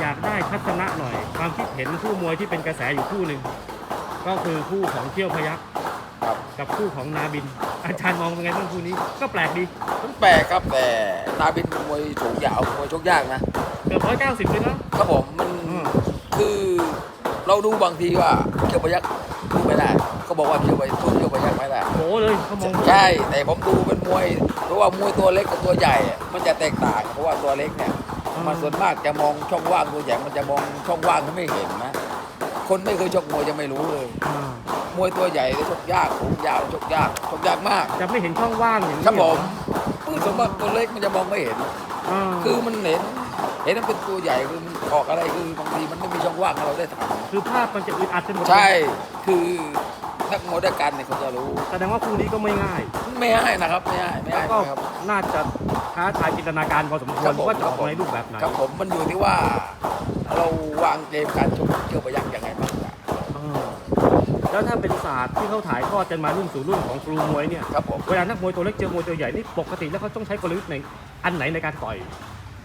อยากได้ทัศนะหน่อย ความคิดเห็นคู่มวยที่เป็นกระแสอยู่คู่หนึ่ง ก็คือคู่ของเที่ยวพยักครับกับคู่ของนาบิน อาจารย์มองเป็นไงบ้างคู่นี้ก็แปลกดีมันแปลกครับแต่นาบินเป็นมวยสูงยาวมวยชกยากนะเกือบร้อยเก้าสิบเลยนะครับผมมันอืมคือเราดูบางทีว่าเกี่ยวพยักดูไม่ได้เขาบอกว่าเกี่ยวไปสู้เกี่ยวพยักไม่ได้โหเลยเขามองใช่แต่ผมดูเป็นมวย เพราะว่ามวยตัวเล็กกับตัวใหญ่อะมันจะแตกต่าง เพราะว่าตัวเล็กเนี่ยมันส่วนมากจะมองช่องว่างตัวใหญ่มันจะมองช่องว่างเขาไม่เห็นนะ คนไม่เคยชกมวยจะไม่รู้เลย อ่ามวยตัวใหญ่ชกยากสูงยาวชกยากชกยากมาก จะไม่เห็นช่องว่างอย่างนี้ครับผมเหอส่วนมากตัวเล็กมันจะมองไม่เห็น อ่าคือมันเห็น เห็นมันเป็นตัวใหญ่คือมันออกอะไรคือบางทีมันไม่มีช่องว่างให้เราได้ทคือภาพมันจะอึดอัดจนหมดำใช่ คือนักมวยด้วยกันเนี่ยเขาจะรู้แสดงว่าคู่นี้ก็ไม่ง่าย ไม่ให้นะครับไม่ให้ไม่แล้ให้วก็ครับ น่าจะท้าทายจินตนาการพอสมควครัรบผมว่าจะออกมาในรูปแบบไหน ครับผมมันอยู่ที่ว่า เราวางเกมการชกเกี่ยวไปยังยังไงบ้างอ่าแล้วถ้าเป็นศาสตร์ที่เขาถ่ายทอดกันมารุ่นสู่รุ่นของครูมวยเนี่ย ครับผมเวลานักมวยตัวเล็กเจอมวยตัวใหญ่นี่ปกติแล้วเขาต้องใช้กลยุทธ์ในอันไหนในการต่อย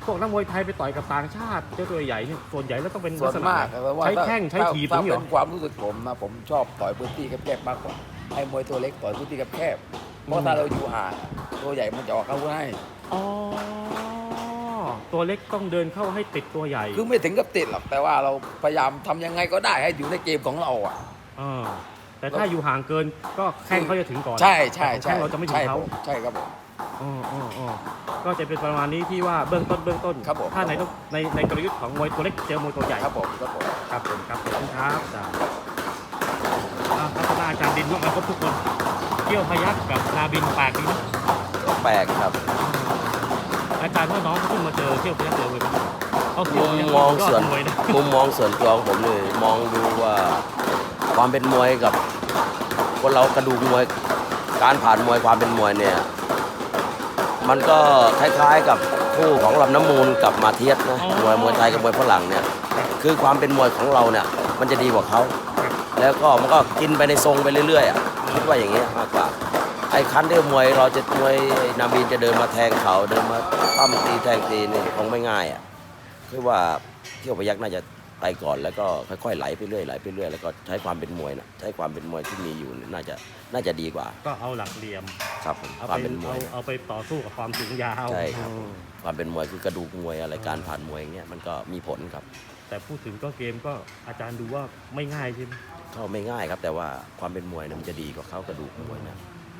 พวกนักมวยไทยไปต่อยกับต่างชาติเจอตัวใหญ่เนี่ยส่วนใหญ่แล้วต้องเป็นส่วนมากลัษณะแต่ว่าใช้ถ้าแข้งใช้ถ้าถีบอถ้าย่างนี้เหรเป็อนความรู้สึกผมนะผมชอบต่อยพื้นที่แคบๆมากกว่าไอ้มวยตัวเล็กต่อยพื้นที่แคบๆเพราะถ้าเราอยู่ห่างตัวใหญ่มันจะออกเข้าให้ อ๋อ ตัวเล็กต้องเดินเข้าให้ติดตัวใหญ่คือไม่ถึงกับติดหรอกแต่ว่าเราพยายามทำยังไงก็ได้ให้อยู่ในเกมของเราอะอ่าแต่ถ้าอยู่ห่างเกินก็แข้งเขาจะถึงก่อนใช่ใช่แต่ของใช่แข้งเราจะไม่ถึงใช่เขา ผมใช่ครับผม อ๋ออ๋ออ๋อก็จะเป็นประมาณนี้ที่ว่าเบื้องต้นเบื้องต้น ครับผม ถ้าในในในกลยุทธ์ของมวยตัวเล็กเจอมวยตัวใหญ่ ครับผมครับผม ครับผมครับขอบคุณครับจ้าอ่าพัฒนาอาจารย์ดินร่วมกันครบทุกคนเที่ยวพยักกับนาบินปากดีนะ ก็แปลกครับ อารว่าน้องเขาเพิ่งมาเจอเที่ยวพยักเจอเลยนะเขาเที่มุยวมพยักมองยอส่วนมวยนะมุมมองส่วนตัวของผมเลยมองดูว่าความเป็นมวยกับคนเรากระดูกมวยการผ่านมวยความเป็นมวยเนี่ย มันก็คล้ายๆกับคู่ของลำน้ำมูลกับมาเทียสนะมวยมวยไทยกับมวยฝรั่งเนี่ย คือความเป็นมวยของเราเนี่ย มันจะดีกว่าเขาแล้วก็มันก็กินไปในทรงไปเรื่อยๆอะคิดว่าอย่างเงี้ยมากกว่า คันที่มวยเราจะมวยนาบีนจะเดินมาแทงเขาเดินมาปั้มตีแทงตีนี่คงไม่ง่ายอะคือว่าเที่ยวพยักน่าจะไปก่อนแล้วก็ค่อยๆไหลไปเรื่อยไหลไปเรื่อยแล้วก็ใช้ความเป็นมวยนะใช้ความเป็นมวยที่มีอยู่เนี่ยน่าจะน่าจะดีกว่า ก็เอาหลักเหลี่ยมครับผมเอาความไปเป็นมวเอายนะเอาไปต่อสู้กับความสูงยาวใช่ครับ อืมความเป็นมวยคือกระดูกมวยอะไรการผ่านมวยอย่างเงี้ยมันก็มีผลครับ แต่พูดถึงก็เกมก็อาจารย์ดูว่าไม่ง่ายใช่ไหม ก็ไม่ง่ายครับ แต่ว่าความเป็นมวยเนี่ยมันจะดีกว่าเขากระดูกมวยนะ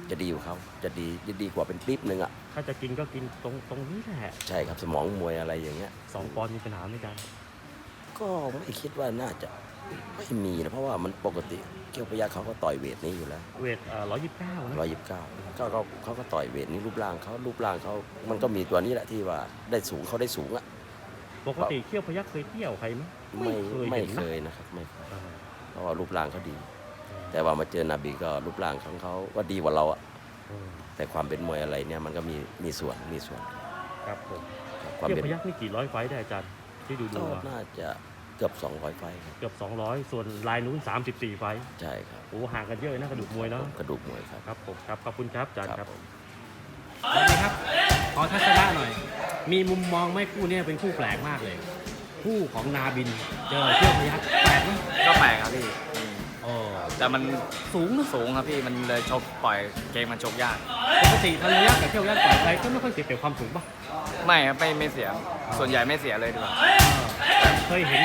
จะดีกว่าเขาจะดีจะดีกว่าเป็นปิ๊บหนึ่งอะถ้าจะกินก็กินตรงตรงนี้แหละใช่ครับสมองมวยอะไรอย่างเงี้ย สองปอนด์มีปัญหาไหมอาจารย์ก็ไม่คิดว่าน่าจะไม่มีนะเพราะว่ามันปกติเกี่ยวพยักเขาก็ต่อยเวทนี้อยู่แล้วเวทร้อยยี่สิบเก้านะร้อยยี่สิบเก้าก็เขาเขาก็ต่อยเวทนี้รูปร่างเขารูปร่างเขามันก็มีตัวนี้แหละที่ว่าได้สูงเขาได้สูงอะปกติเที่ยวพยักเคยเที่ยวใครไหมไม่ไม่ห็นเคนะยนะครับไม่เคยอ่าเพราะว่ารูปร่างเขาดี แต่ว่ามาเจอนาบีก็รูปร่างของเขาก็ดีกว่าเราอะอืมแต่ความเป็นมวยอะไรเนี่ยมันก็มีมีส่วนมีส่วนครับผมครับความเที่ยวเป็นพยักนี่กี่ร้อยไฟต์ได้อาจารย์ที่ดูดูก็มาน่าจะเกือบ 200 ไฟล์ครับเกือบ 200 ส่วนลายนู้น 34 ไฟต์ใช่ครับโอ้ห่างกันเยอะนะกระดูกมวยเนาะกระดูกมวยครับ ครับผมครับขอบคุณครับอาจารย์คครัรับบสวัสดีครับขอทัศนะหน่อย มีมุมมองไหมคู่เนี้เป็นคู่แปลกมากเลย คู่ของนาบินเจอเที่ยวพยักแปลกไหมก็แปลกครับพี่ โอ้แต่มันสูงนะสูงครับพี่มันเลยชกปล่อยเกมมันชกยาก ปกติพยักกับเที่ยวพยักต่อยไปก็ไม่ค่อยเสียเปรียบความสูงป่ะไม่ครับไม่ไม่เสีย ส่วนใหญ่ไม่เสียเลยดีกว่าเคยเห็น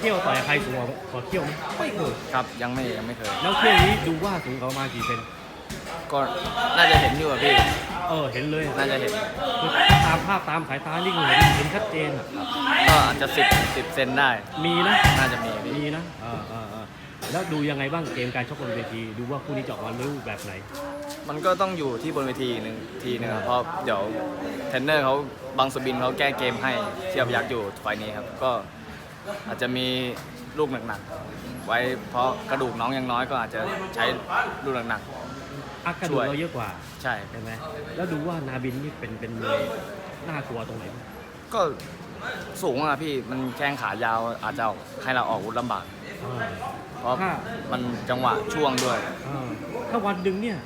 เที่ยวต่อยใครสูงกว่ากว่าเที่ยวไหมไม่เคยครับยังไม่ยังไม่เคย แล้วเที่ยวนี้ดูว่าสูงกว่าประมาณกี่เซนก็น่าจะเห็นอยู่อะพี่ เออเห็นเลยอะน่าจะเห็นคือตามภาพตามสายตานี่คือเห็นเห็นชัดเจนอะก็อาจจะสิบสิบเซนได้ มีนะน่าจะมีพี่มีนะเออเออเออ แล้วดูยังไงบ้างเกมการชกบนเวที ดูว่าคู่นี้จะออกมาในรูปแบบไหน มันก็ต้องอยู่ที่บนเวทีหนึ่งทีหนึงครับเพราะเดี๋ยวเทรนเนอร์เขาบางสุบินเขาแก้เกมให้เทียบยักษ์อยู่ไฟล์นี้ครับ ก็อาจจะมีลูกหนักๆไว้เพราะกระดูกน้องยังน้อยก็อาจจะใช้ลูกหนัก อักกระดูช่กวย เราเยอะกว่าๆใช่ใช่ไหมแล้วดูว่านาบินนี่เป็นเป็นมวยน่ากลัวตรงไหนบ้างก็สูงอะพี่มันแข้งขายาวอาจจะออกให้เราออกอาวุธลำบาก อ่า เพราะถ้า มันจังหวะช่วงด้วย อ่าถ้าวันหนึ่งเนี่ย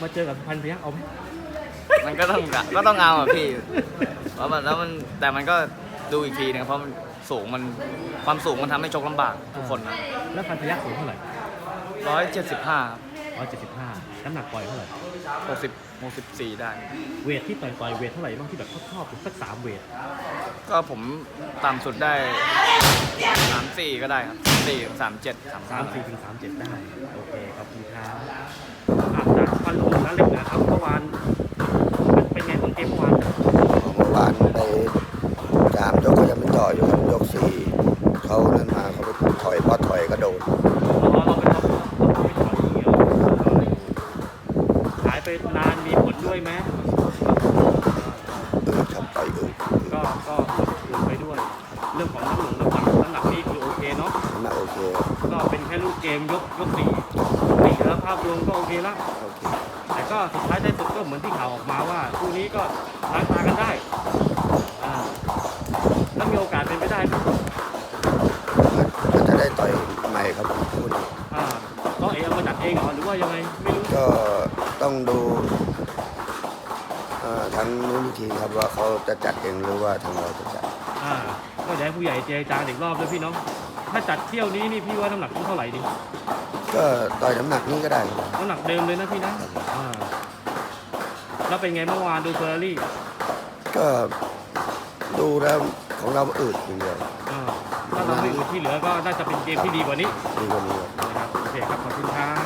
มาเจอกับพันพยักเอาไหม มันก็ต้องก็ต้องเอาอะพี่ เพราะมันแล้วมันแต่มันก็ดูอีกทีนึงเพราะมันสูงมันความสูงมันทำให้ชกลำบากทุกคนนะแล้วพันพยักสูงเท่าไหร่ร้อยเจ็ดสิบห้าร้อยเจ็ดสิบห้าน้ำหนักปล่อยเท่าไหร่ หกสิบหกสิบสี่ได้ เวทที่ต่อยต่อยเวทเท่าไหร่บ้างที่แบบชอบๆสักสามเวทก็ผมต่ำสุดได้สามสี่ก็ได้ครับ สี่สามเจ็ดสามสาสามมสี่ถึงสามเจ็ดได้โอเคขอบคุณครับอะจากพันหลวงนั้นเล็กนะครับเมื่อวานเป็นไงบ้างเกมเมื่อวานเมื่อวานไปสามยกก็ยังไม่ต่ออยู่ครับยกสี่เขานั่นมาเขาไปถอยพอถอยก็โดน เราเราเป็นเราเราไม่ถอยอย่างเดียวหายไปนานมีผลด้วยไหม อืดครับต่อยอืด ก็ก็อื่นไปด้วย เรื่องของน้ำหนักน้ำหนักน้ำหนักนี่คือโอเคเนาะ น้ำหนักโอเค ก็เป็นแค่ลูกเก มยกยกสี่สี่แล้วภาพรวมก็โอเคละโอเคแต่ก็สุดท้ายท้ายสุดก็เหมือนที่ข่าวออกมาว่าคู่นี้ก็ล้างตากันได้อ่าแล้วมีโอกาสเป็นไปได้ไหมก็จะได้ต่อยใหม่ครับคู่นี้อ่าก็เอเอามาจัดเองเหรอหรือว่ายังไงไม่รู้ก็ต้องดูเอ่อทางนู้นอีกทีครับว่าเขาจะจัดเองหรือว่าทางเราจะจัดอ่าก็อยากให้ผู้ใหญ่เจรจาอีกรอบด้วยพี่น้อง ถ้าจัดเที่ยวนี้นี่พี่ว่าน้ำหนักต้องเท่าไหร่ดีก็ต่อยน้ำหนักนี้ก็ได้ครับน้ำหนักเดิมเลยนะพี่นะอ่าแล้วเป็นไงเมื่อวานดูเฟอร์รี่ก็ดูแล้วของเราอืดอย่างเดียวอ่าถ้าเราไม่อื่นที่เหลือก็น่าจะเป็นเกมที่ดีกว่านี้ดีกว่านี้ครับ นะครับโอเคครับขอบคุณครับ